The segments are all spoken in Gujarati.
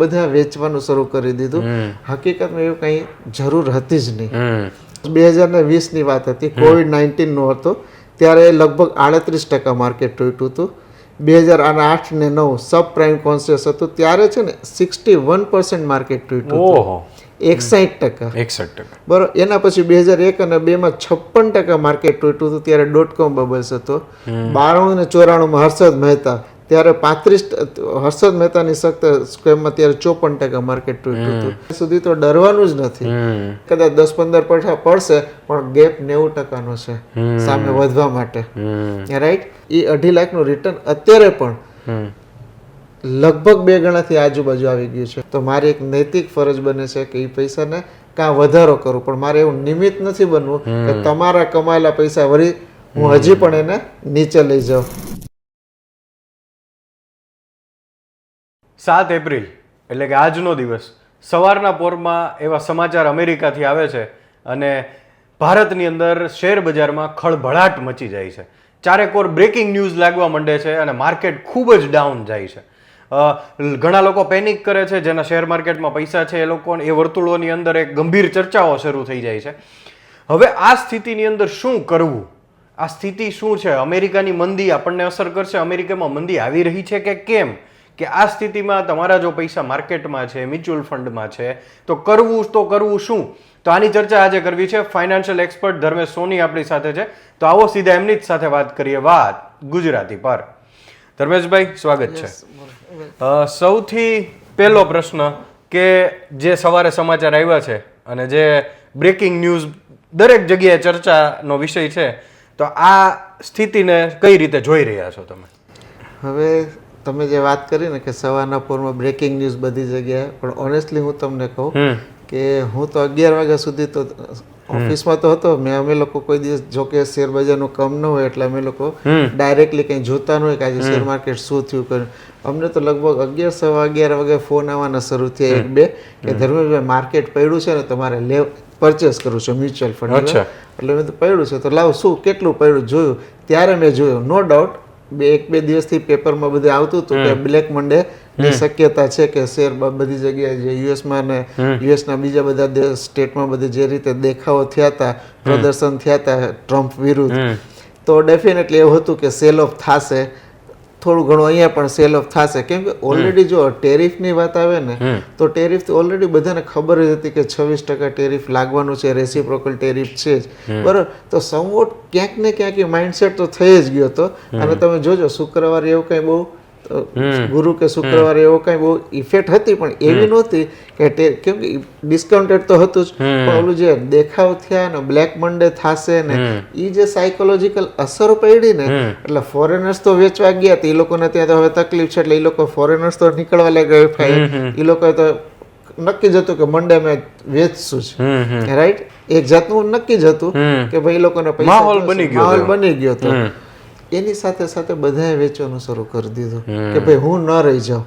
બધા વેચવાનું શરૂ કરી દીધું. હકીકતમાં એવું કંઈ જરૂર હતી જ નહીં. બે હજાર ને વીસની વાત હતી કોવિડ નાઇન્ટીનનો હતો ત્યારે લગભગ આડત્રીસ ટકા માર્કેટ તૂટ્યું હતું. બે હજાર આઠ ને નવ સબ પ્રાઇમ કોન્સિયસ હતું ત્યારે છે ને સિક્સટી વન પર્સન્ટ માર્કેટ તૂટ્યું એકસાઠ ટકા. એકસાઠ ટકા. બરોબર એના પછી બે હજાર એક અને બેમાં છપ્પન ટકા માર્કેટ તૂટ્યું હતું ત્યારે ડોટ કોમ બબલ્સ હતો. બાણું અને ચોરાણુંમાં હર્ષદ મહેતા ત્યારે પાંત્રીસ હર્ષદ મહેતાની સખત સ્કેમમાં ત્યારે ચોપન ટકા માર્કેટ તૂટ્યું હતું. સુધી તો ડરવાનું જ નથી. કદાચ દસ પંદર પૈસા પડશે પણ ગેપ નેવું ટકાનો છે સામે વધવા માટે. રાઈટ એ અઢી લાખનું રિટર્ન અત્યારે પણ લગભગ બે ગણાથી આજુબાજુ આવી ગયું છે. તો મારી એક નૈતિક ફરજ બને છે કે એ પૈસાને કાં વધારો કરું પણ મારે એવું નિમિત્ત નથી બનવું કે તમારા કમાયેલા પૈસા વળી હું હજી પણ એને નીચે લઈ જાઉં. સાત એપ્રિલ, એટલે કે આજનો દિવસ, સવારના પોરમાં એવા સમાચાર અમેરિકાથી આવે છે અને ભારતની અંદર શેર બજારમાં ખળભળાટ મચી જાય છે. ચારેકોર બ્રેકિંગ ન્યૂઝ લાગવા માંડે છે અને માર્કેટ ખૂબ જ ડાઉન જાય છે. ઘણા લોકો પેનિક કરે છે, જેના શેર માર્કેટમાં પૈસા છે, એ લોકો એ વર્તુળોની અંદર એક ગંભીર ચર્ચાઓ શરૂ થઈ જાય છે. હવે આ સ્થિતિની અંદર શું કરવું? આ સ્થિતિ શું છે? અમેરિકાની મંદી આપણને અસર કરશે? અમેરિકામાં મંદી આવી રહી છે કે કેમ? કે આ સ્થિતિમાં તમારા જો પૈસા માર્કેટમાં છે મ્યુચ્યુઅલ ફંડમાં છે તો કરવું તો કરવું શું? તો આની ચર્ચા આજે કરવી છે. ફાઇનાન્શિયલ એક્સપર્ટ ધર્મેશ સોની આપણી સાથે છે. તો આવો સીધા એમની જ સાથે વાત કરીએ વાત ગુજરાતી પર. ધર્મેશભાઈ સ્વાગત છે. સૌથી પહેલો પ્રશ્ન કે જે સવારે સમાચાર આવ્યા છે અને જે બ્રેકિંગ ન્યૂઝ દરેક જગ્યાએ ચર્ચાનો વિષય છે તો આ સ્થિતિને કઈ રીતે જોઈ રહ્યા છો તમે? હવે તમે જે વાત કરી ને કે સવારના પોરમાં બ્રેકિંગ ન્યૂઝ બધી જગ્યાએ પણ ઓનેસ્ટલી હું તમને કહું કે હું તો અગિયાર વાગ્યા સુધી તો ઓફિસમાં તો હતો. મેં અમે લોકો કોઈ દિવસ જો કે શેર બજારનું કમ ન હોય એટલે અમે લોકો ડાયરેક્ટલી કંઈ જોતા ન હોય કે આજે શેર માર્કેટ શું થયું કર્યું અમને તો લગભગ અગિયાર સવા અગિયાર વાગે ફોન આવવાના શરૂ થયા એક બે કે ધર્મેશભાઈ માર્કેટ પડ્યું છે ને તમારે લે પરચેસ કરવું છે મ્યુચ્યુઅલ ફંડ એટલે મેં તો પડ્યું છે. તો લાવ શું કેટલું પડ્યું? જોયું. ત્યારે મેં જોયું. નો ડાઉટ બે એક બે દિવસથી પેપરમાં બધે આવતું હતું કે બ્લેક મંડે ની શક્યતા છે કે શેર બધી જગ્યાએ જે યુએસમાં ને યુએસના બીજા બધા સ્ટેટમાં બધે જે રીતે દેખાવો થયા હતા પ્રદર્શન થયા હતા ટ્રમ્પ વિરુદ્ધ તો ડેફિનેટલી એવું હતું કે સેલ ઓફ થશે. થોડું ઘણું અહીંયા પણ સેલ ઓફ થશે. કેમ કે ઓલરેડી જો ટેરિફની વાત આવે ને તો ટેરિફ ઓલરેડી બધાને ખબર જ હતી કે છવ્વીસ ટકા ટેરિફ લાગવાનું છે રેસિપ્રોકલ ટેરિફ છે જ. બરાબર? તો સમવોટ ક્યાંક ને ક્યાંક એ માઇન્ડસેટ તો થઈ જ ગયો હતો. અને તમે જોજો શુક્રવારે એવું કંઈ બહુ ગુરુ કે શુક્રવારે એવો કંઈ બહુ ઇફેક્ટ હતી પણ એવી નહોતી કે કેમ કે ડિસ્કાઉન્ટેડ તો હતું જ પણ ઓલું જે દેખાવ થયા ને બ્લેક મંડે થશે ને એ જે સાયકોલોજીકલ અસરો પડી ને એટલે ફોરેનર્સ તો વેચવા ગયા હતા એ લોકોને ત્યાં તો હવે તકલીફ છે એટલે એ લોકો ફોરેનર્સ તો નીકળવા લાગ્યા એ લોકોએ તો નક્કી જ હતું કે મંડે મેં વેચશું જ. રાઈટ એક જાતનું નક્કી જ હતું કે ભાઈ એ લોકોને પૈસા માહોલ બની ગયો માહોલ બની ગયો હતો. એની સાથે સાથે બધાએ વેચવાનું શરૂ કરી દીધું કે ભાઈ હું ન રહી જાઉં.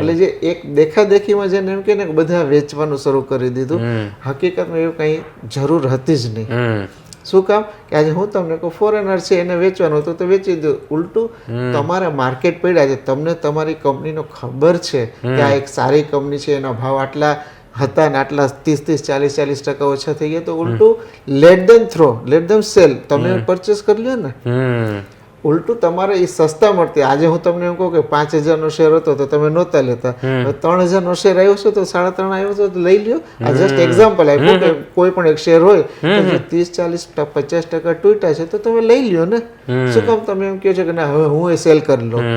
એટલે જે એક દેખાદેખીમાં જેને એમ કે ને બધા વેચવાનું શરૂ કરી દીધું હકીકતમાં એવું કંઈ જરૂર હતી જ નહીં. શું કામ? કે આજે હું તમને કહું ફોરેનર છે એને વેચવાનું હતું તો વેચી દઉં ઉલટું તમારે માર્કેટ પડ્યા છે. તમને તમારી કંપનીનો ખબર છે કે આ એક સારી કંપની છે એના ભાવ આટલા હતા ને આટલા ત્રીસ ત્રીસ ચાલીસ ચાલીસ ટકા ઓછા થઈ ગયા તો ઉલટું let them throw let them sell તમે પરચેસ કરી લ્યો ને. ઉલટું તમારે એ સસ્તા મળતી. આજે હું તમને એમ કહું કે પાંચ હજારનો શેર હતો તો તમે નહોતા લેતા. ત્રણ હજારનો શેર આવ્યો છે તો સાડા ત્રણ આવ્યો છે તો લઈ લ્યો. આ જસ્ટ એક્ઝામ્પલ આપ્યું કે કોઈ પણ એક શેર હોય તો ત્રીસ ચાલીસ પચાસ ટકા તૂટ્યા છે તો તમે લઈ લ્યો ને. શું કામ તમે એમ કહો છો કે ના હવે હું એ સેલ કરી લઉં?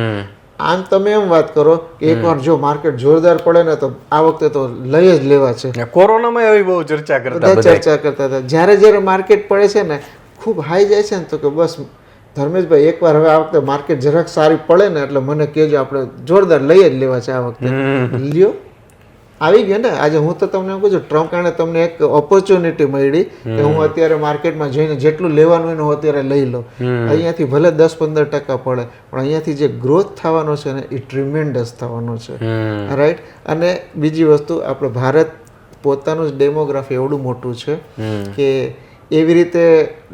આમ તમે એમ વાત કરો કે એકવાર જો માર્કેટ જોરદાર પડે ને તો આ વખતે તો લઈ જ લેવા છે. કોરોનામાં એવી બહુ ચર્ચા કરતા ચર્ચા કરતા હતા. જ્યારે જ્યારે માર્કેટ પડે છે ને ખૂબ હાઈ જાય છે ને તો કે બસ ધર્મેશભાઈ એકવાર હવે આ વખતે માર્કેટ જરાક સારી પડે ને એટલે મને કહેજો આપણે જોરદાર લઈ જ લેવા છે આ વખતે. લ્યો. આવી ગયો ને? આજે હું તો તમને એમ કહું છું ટ્રમ્પ કારણે તમને એક ઓપોર્ચ્યુનિટી મળી કે હું અત્યારે માર્કેટમાં જઈને જેટલું લેવાનું હોય અત્યારે લઈ લઉં. અહીંયાથી ભલે દસ પંદર ટકા પડે પણ અહીંયાથી જે ગ્રોથ થવાનો છે ને એ ટ્રીમેન્ડસ થવાનો છે. રાઈટ અને બીજી વસ્તુ આપણે ભારત પોતાનું જ ડેમોગ્રાફી એવડું મોટું છે કે એવી રીતે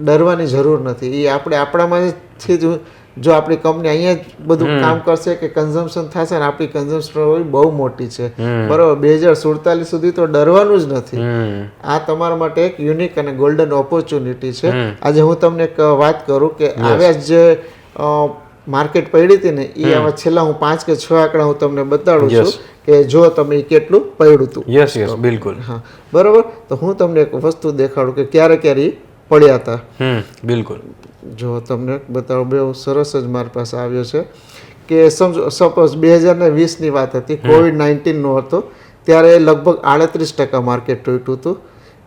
ડરવાની જરૂર નથી. એ આપણે આપણામાંથી જ જો આપણી કંપની અહીંયા જ બધું કામ કરશે કે કન્ઝમ્પશન થશે ને આપણી કન્ઝમ્પશન બહુ મોટી છે. બરોબર બે હજાર સુડતાલીસ સુધી તો ડરવાનું જ નથી. આ તમારા માટે એક યુનિક અને ગોલ્ડન ઓપોર્ચ્યુનિટી છે. આજે હું તમને એક વાત કરું કે આવ્યા જે માર્કેટ પડી હતી ને એ આવા છેલ્લા હું પાંચ કે છ આંકડા હું તમને બતાડું છું કે જો તમે કેટલું પડ્યું હતું. યસ યસ બિલકુલ. હા બરોબર? તો હું તમને એક વસ્તુ દેખાડું કે ક્યારે ક્યારે પડ્યા હતા. બિલકુલ. જો તમને બતાવો બહુ સરસ જ મારી પાસે આવ્યો છે કે સમજો સપોઝ બે હજાર ને વીસની વાત હતી કોવિડ નાઇન્ટીનનો હતો ત્યારે લગભગ આડત્રીસ ટકા માર્કેટ તૂટ્યું હતું.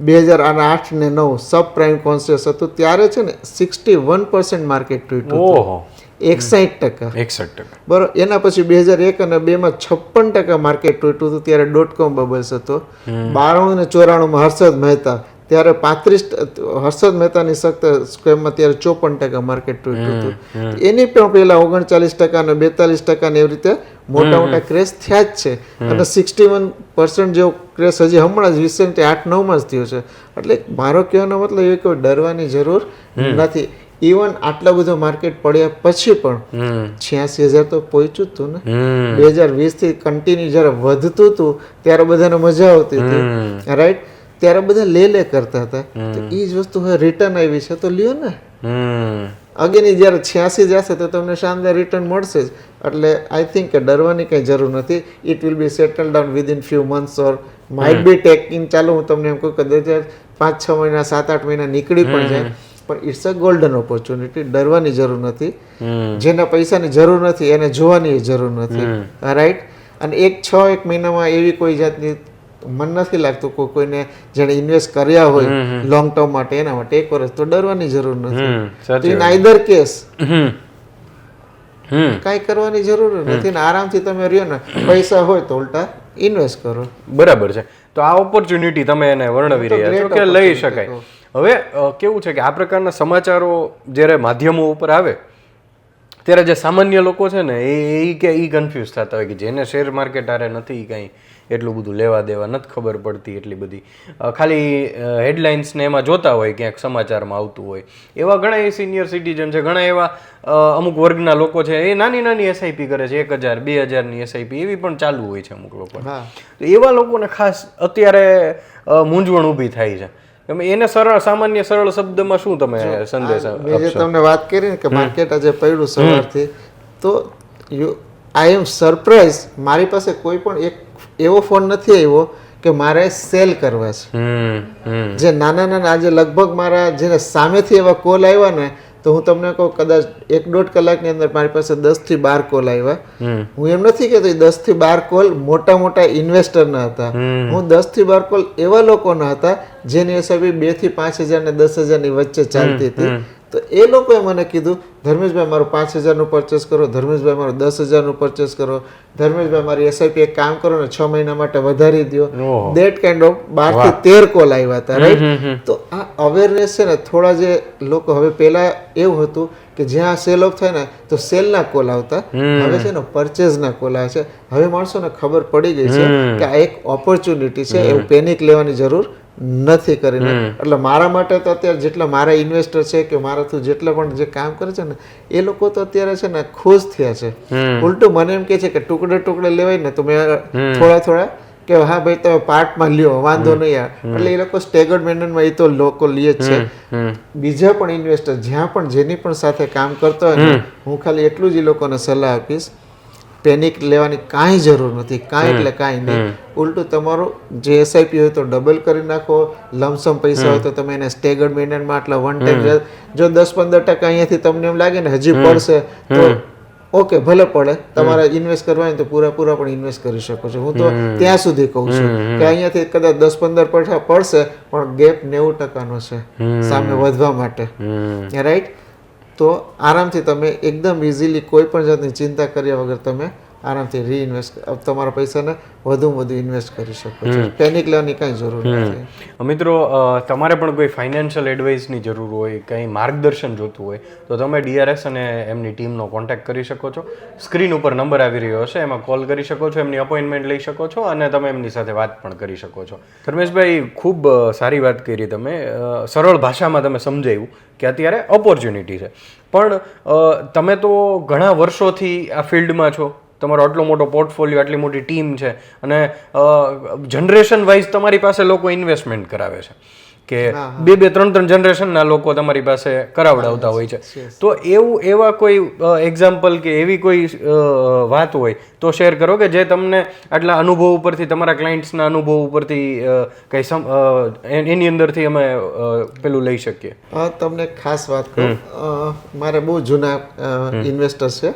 બે હજાર આઠ ને નવ સબ પ્રાઇમ કોન્સિયસ હતું ત્યારે છે ને સિક્સટી વન પર્સન્ટ માર્કેટ તૂટ્યું એકસાઠ ટકા. એકસઠ ટકા. બરોબર એના પછી બે હજાર એક અને બેમાં છપ્પન ટકા માર્કેટ તૂટ્યું હતું ત્યારે ડોટ કોમ બબલ્સ હતો. બાણું અને ચોરાણુંમાં હર્ષદ મહેતા. ત્યારે પાંત્રીસ હર્ષદ મહેતાની સખ્ત સ્કેમમાં ત્યારે ચોપન ટકા માર્કેટ તૂટ્યું હતું. એની પણ પહેલા ઓગણચાલીસ ટકા અને બેતાલીસ ટકા ને એવી રીતે મોટા મોટા ક્રેશ થયા જ છે. અને સિક્સટી વન પર્સન્ટ જેવો ક્રેશ હજી હમણાં જ રિસેન્ટ આઠ નવમાં જ થયો છે. એટલે મારો કહેવાનો મતલબ એ કોઈ ડરવાની જરૂર નથી. ઇવન આટલા બધો માર્કેટ પડ્યા પછી પણ છ્યાસી હજાર તો પહોંચ્યું હતું ને. બે હજાર વીસથી કન્ટિન્યુ જ્યારે વધતું હતું ત્યારે બધાને મજા આવતી હતી. રાઈટ ત્યારે બધા લે લે કરતા હતા. તો એ જ વસ્તુ હવે રિટર્ન આવી છે. તો લ્યો ને. અગેન જયારે છ્યાસી જશે તો તમને શાનદાર રિટર્ન મળશે જ. એટલે આઈ થિંક કે ડરવાની કંઈ જરૂર નથી. It will be settle down within few months or might be taking ચાલો હું તમને એમ કહું કે પાંચ છ મહિના સાત આઠ મહિના નીકળી પણ જાય. પણ ઇટ્સ અ ગોલ્ડન ઓપોર્ચ્યુનિટી ડરવાની જરૂર નથી. જેના પૈસાની જરૂર નથી એને જોવાની જરૂર નથી. રાઈટ અને એક છ એક મહિનામાં એવી કોઈ જાતની મન નથી લાગતું કોઈ કોઈને જેણે ઇન્વેસ્ટ કર્યા હોય લોંગ ટર્મ માટે એના માટે એક વર્ષ તો ડરવાની જરૂર નથી. ઇન આઈધર કેસ કાંઈ કરવાની જરૂર નથી ને આરામથી તમે રહ્યો ને પૈસા હોય તો ઉલટા ઇન્વેસ્ટ કરો. બરાબર છે. તો આ ઓપોર્ચ્યુનિટી તમે એને વર્ણવી રહ્યા છો કે લઈ શકાય? હવે કેવું છે કે આ પ્રકારના સમાચારો જ્યારે માધ્યમો ઉપર આવે ત્યારે જે સામાન્ય લોકો છે ને એ એ કે એ કન્ફ્યુઝ થતા હોય કે જેને શેર માર્કેટ આરે નથી કંઈ એટલું બધું લેવા દેવા નથી ખબર પડતી એટલી બધી. ખાલી હેડલાઇન્સને એમાં જોતા હોય ક્યાંક સમાચારમાં આવતું હોય. એવા ઘણા એ સિનિયર સિટીઝન છે ઘણા એવા અમુક વર્ગના લોકો છે એ નાની નાની એસઆઈપી કરે છે એક હજાર બે હજારની એસઆઈપી એવી પણ ચાલુ હોય છે અમુક લોકો. હા. તો એવા લોકોને ખાસ અત્યારે મૂંઝવણ ઊભી થાય છે. એમ એને સરળ સામાન્ય સરળ શબ્દમાં શું તમે સંદેશ મેં જે તમને વાત કરી ને કે માર્કેટ આજે પડ્યું સવારથી તો યુ આઈ એમ સરપ્રાઈઝ મારી પાસે કોઈ પણ એક એવો ફોન નથી આવ્યો કે મારે સેલ કરવા છે. જે નાના નાના આજે લગભગ મારા જેને સામેથી એવા કોલ આવ્યા ને તો હું તમને કહું કદાચ એક દોઢ કલાકની અંદર મારી પાસે દસથી બાર કોલ આવ્યા. હું એમ નથી કહેતો દસથી બાર કોલ મોટા મોટા ઇન્વેસ્ટરના હતા. હું દસથી બાર કોલ એવા લોકોના હતા જેની એસઆઈપી બેથી પાંચ હજાર ને દસ હજારની વચ્ચે ચાલતી હતી. તો એ લોકોએ મને કીધું ધર્મેશભાઈ મારું પાંચ હજારનું પરચેસ કરો ધર્મેશભાઈ મારું દસ હજારનું પરચેસ કરો ધર્મેશભાઈ મારી એસઆઈપી એક કામ કરો ને છ મહિના માટે વધારી દો દેટ કાઇન્ડ ઓફ બારથી તેર કોલ આવ્યા હતા રાઈટ તો આ અવેરનેસ છે ને થોડા જે લોકો હવે પહેલા એવું હતું કે જ્યાં સેલ ઓફ થાય ને તો સેલના કોલ આવતા. હવે છે ને પરચેઝના કોલ આવે છે. હવે માણસોને ખબર પડી ગઈ છે કે આ એક ઓપોર્ચ્યુનિટી છે એવું પેનિક લેવાની જરૂર નથી કરીને. એટલે મારા માટે તો અત્યારે જેટલા મારા ઇન્વેસ્ટર છે કે મારા થ્રુ જેટલા પણ જે કામ કરે છે ને એ લોકો તો અત્યારે છે ને ખુશ થયા છે. ઉલટું મને એમ કે છે કે ટુકડે ટુકડે લેવાય ને તો મેં થોડા થોડા કે હા ભાઈ તમે પાર્ટમાં લ્યો વાંધો નહીં એટલે એ લોકો સ્ટેગર્ડ મેનરમાં એ તો લોકો લે જ છે. બીજા પણ ઇન્વેસ્ટર જ્યાં પણ જેની પણ સાથે કામ કરતો હોય ને હું ખાલી એટલું જ એ લોકોને સલાહ આપીશ પેનિક લેવાની કાંઈ જરૂર નથી કાંઈ એટલે કાંઈ નહીં. ઉલટું તમારું જે એસઆઈપી હોય તો ડબલ કરી નાખો લમસમ પૈસા હોય તો તમે એને સ્ટેગર્ડ મેન્ટેનમાં આટલા વન ટાઈમ જો દસ પંદર ટકા અહીંયાથી તમને એમ લાગે ને હજી પડશે તો ઓકે ભલે પડે. તમારે ઇન્વેસ્ટ કરવા હોય તો પૂરા પૂરા પણ ઇન્વેસ્ટ કરી શકો છો. હું તો ત્યાં સુધી કહું છું કે અહીંયાથી કદાચ દસ પંદર પૈસા પડશે પણ ગેપ નેવું ટકાનો છે સામે વધવા માટે. રાઈટ તો આરામથી તમે એકદમ ઇઝીલી કોઈ પણ જાતની ચિંતા કર્યા વગર તમે આરામથી રીઇન્વેસ્ટ તમારા પૈસાને વધુમાં વધુ ઇન્વેસ્ટ કરી શકો છો. પેનિક લેવાની કાંઈ જરૂર નથી. મિત્રો તમારે પણ કોઈ ફાઇનાન્શિયલ એડવાઇસની જરૂર હોય કંઈ માર્ગદર્શન જોતું હોય તો તમે ડીઆરએસ અને એમની ટીમનો કોન્ટેક્ટ કરી શકો છો. સ્ક્રીન ઉપર નંબર આવી રહ્યો હશે એમાં કોલ કરી શકો છો એમની અપોઇન્ટમેન્ટ લઈ શકો છો અને તમે એમની સાથે વાત પણ કરી શકો છો. ધર્મેશભાઈ ખૂબ સારી વાત કરી તમે. સરળ ભાષામાં તમે સમજાવ્યું કે અત્યારે ઓપોર્ચ્યુનિટી છે. પણ તમે તો ઘણા વર્ષોથી આ ફિલ્ડમાં છો. તમારો આટલો મોટો પોર્ટફોલિયો આટલી મોટી ટીમ છે અને જનરેશન વાઇઝ તમારી પાસે લોકો ઇન્વેસ્ટમેન્ટ કરાવે છે. કે બે બે ત્રણ ત્રણ જનરેશનના લોકો તમારી પાસે કરાવડાવતા હોય છે. તો એવું એવા કોઈ એક્ઝામ્પલ કે એવી કોઈ વાત હોય તો શેર કરો કે જે તમને આટલા અનુભવ ઉપરથી તમારા ક્લાયન્ટ્સના અનુભવ ઉપરથી કંઈ સમ એની અંદરથી અમે પેલું લઈ શકીએ. તમને ખાસ વાત કહું મારે બહુ જૂના ઇન્વેસ્ટર છે.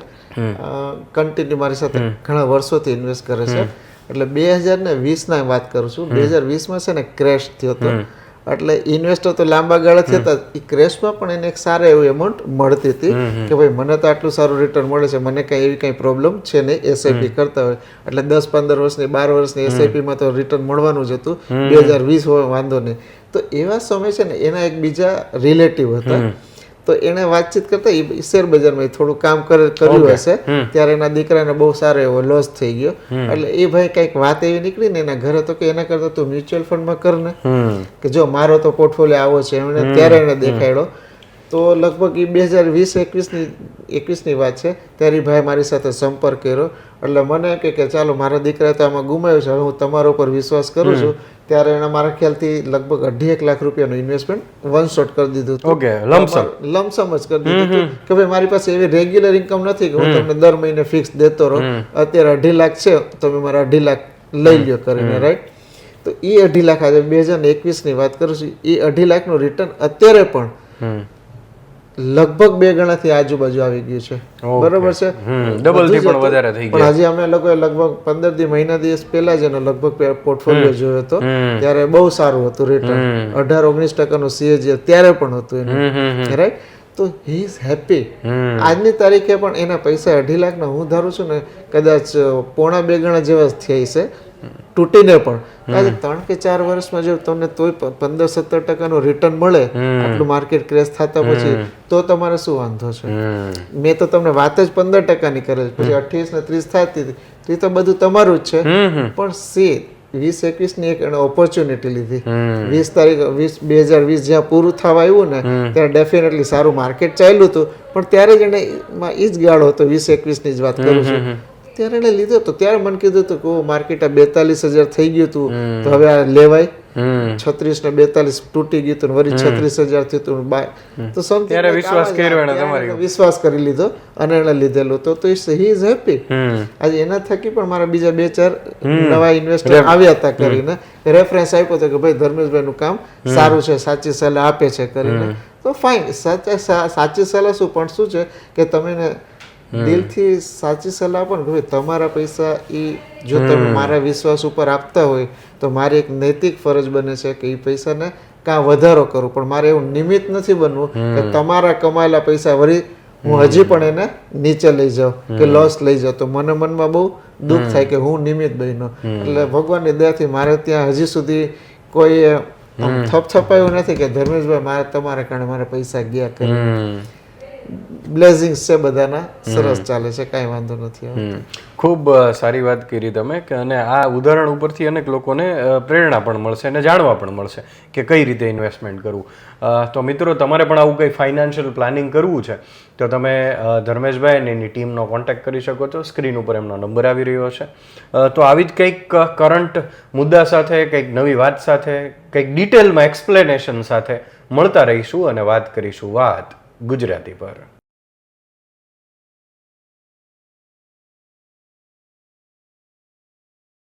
કન્ટિન્યુ મારી સાથે ઘણા વર્ષોથી ઇન્વેસ્ટ કરે છે. એટલે બે હજાર ને વીસના વાત કરું છું. બે હજાર વીસમાં છે ને ક્રેશ થયો હતો. એટલે ઇન્વેસ્ટર તો લાંબા ગાળે હતા. એ ક્રેશમાં પણ એને એક સારા એવું એમાઉન્ટ મળતી હતી કે ભાઈ મને તો આટલું સારું રિટર્ન મળે છે. મને કંઈ એવી કઈ પ્રોબ્લેમ છે નહીં. એસઆઈપી કરતા હોય. એટલે દસ પંદર વર્ષની બાર વર્ષની એસઆઈપીમાં તો રિટર્ન મળવાનું જ હતું. બે હજાર વીસ હોય વાંધો નહીં. તો એવા સમય છે ને એના એક બીજા રિલેટિવ હતા. તો એને વાતચીત કરતા એ શેર બજારમાં થોડું કામ કરે કર્યું હશે. ત્યારે એના દીકરાને બહુ સારો એવો લોસ થઈ ગયો. એટલે એ ભાઈ કંઈક વાત એવી નીકળી ને એના ઘરે તો કે એના કરતા તું મ્યુચ્યુઅલ ફંડમાં કર ને. કે જો મારો તો પોર્ટફોલિયો આવો છે એમને ત્યારે એને દેખાડ્યો. તો લગભગ એ બે હજાર વીસ એકવીસની એકવીસની વાત છે. ત્યારે ભાઈ મારી સાથે સંપર્ક કર્યો. એટલે મને કે કે ચાલો મારા દીકરા તો આમાં ગુમાવ્યો છે. હવે હું તમારા ઉપર વિશ્વાસ કરું છું. ત્યારે એણે મારા ખ્યાલથી લગભગ અઢી એક લાખ રૂપિયાનું ઇન્વેસ્ટમેન્ટ વન શોટ કરી દીધું ઓકે લમસમ લમસમ જ કરી દીધું કે ભાઈ મારી પાસે એવી રેગ્યુલર ઇન્કમ નથી કે હું તમને દર મહિને ફિક્સ દેતો રહું. અત્યારે અઢી લાખ છે તમે મારા અઢી લાખ લઈ લ્યો કરીને રાઈટ તો એ અઢી લાખ આજે બે હજાર એકવીસની વાત કરું છું. એ અઢી લાખનું રિટર્ન અત્યારે પણ લગભગ બે ગણાથી આજુબાજુ આવી ગયું છે. બરોબર છે? ડબલથી પણ વધારે થઈ ગયું. હજી અમે લોકોએ લગભગ પંદરથી મહિના દિવસ પહેલા જ એનો લગભગ પોર્ટફોલિયો જોયો હતો. ત્યારે બહુ સારું હતું રિટર્ન અઢાર ઓગણીસ ટકાનું સીએજી ત્યારે પણ હતું એનું. રાઈટ તો હી ઇઝ હેપી આજની તારીખે પણ એના પૈસા અઢી લાખના હું ધારું છું ને કદાચ પોણા બે ગણા જેવા થયા થઈ છે તૂટીને પણ. આજે ત્રણ કે ચાર વર્ષમાં જો તમને તોય પંદર સત્તર ટકાનું રિટર્ન મળે આટલું માર્કેટ ક્રેશ થતા પછી તો તમારે શું વાંધો છે? મેં તો તમને વાત જ પંદર ટકાની કરેલ. પછી અઠ્યાવીસ ને ત્રીસ થતી હતી તો એ તો બધું તમારું જ છે. પણ સી વીસ એકવીસની એક ઓપોર્ચ્યુનિટી લીધી. વીસ તારીખ વીસ બે હજાર વીસ જ્યાં પૂરું થવા આવ્યું ને ત્યારે ડેફિનેટલી સારું માર્કેટ ચાલ્યું હતું. પણ ત્યારે જ એને એ જ ગાળો હતો વીસ એકવીસની જ વાત કરું છું. ત્યારે એને લીધો હતો ત્યારે મને કીધું હતું કે બેતાલીસ બેતાલીસ હજાર થઈ ગયું હતું તો હવે આ લેવાય. છત્રીસ ને બેતાલીસ તૂટી ગયું હતું વળી છત્રીસ હજાર થયું હતું બાય તો ત્યારે વિશ્વાસ કર્યો વિશ્વાસ કરી લીધો અને એને લીધેલું તો તો હી ઇઝ હેપી. આજે એના થકી પણ મારા બીજા બે ચાર નવા ઇન્વેસ્ટર આવ્યા હતા કરીને. રેફરન્સ આપ્યો હતો કે ભાઈ ધર્મેશભાઈ નું કામ સારું છે સાચી સલાહ આપે છે કરીને. તો ફાઇન સાચા સાચી સલાહ શું? પણ શું છે કે તમે દિલથી સાચી સલાહ પણ કે તમારા પૈસા એ જો તમે મારા વિશ્વાસ ઉપર આપતા હોય તો મારી એક નૈતિક ફરજ બને છે કે એ પૈસાને કાં વધારો કરું. પણ મારે એવું નિમિત્ત નથી બનવું કે તમારા કમાયેલા પૈસા વળી હું હજી પણ એને નીચે લઈ જાઉં કે લોસ લઈ જાઉં. તો મને મનમાં બહુ દુઃખ થાય કે હું નિમિત્ત બન્યો. એટલે ભગવાનની દયાથી મારે ત્યાં હજી સુધી કોઈ થપથપાયું નથી કે ધર્મેશભાઈ મારે તમારા કારણે મારા પૈસા ગયા કરી બ્લેઝિંગ્સ છે બધાના. સરસ ચાલે છે કાંઈ વાંધો નથી ખૂબ સારી વાત કરી તમે કે અને આ ઉદાહરણ ઉપરથી અનેક લોકોને પ્રેરણા પણ મળશે અને જાણવા પણ મળશે કે કઈ રીતે ઇન્વેસ્ટમેન્ટ કરવું. તો મિત્રો તમારે પણ આવું કંઈ ફાઇનાન્શિયલ પ્લાનિંગ કરવું છે તો તમે ધર્મેશભાઈ અને એની ટીમનો કોન્ટેક્ટ કરી શકો છો. સ્ક્રીન ઉપર એમનો નંબર આવી રહ્યો છે. તો આવી જ કંઈક કરંટ મુદ્દા સાથે કંઈક નવી વાત સાથે કંઈક ડિટેલમાં એક્સપ્લેનેશન સાથે મળતા રહીશું અને વાત કરીશું વાત ગુજરાતી પર.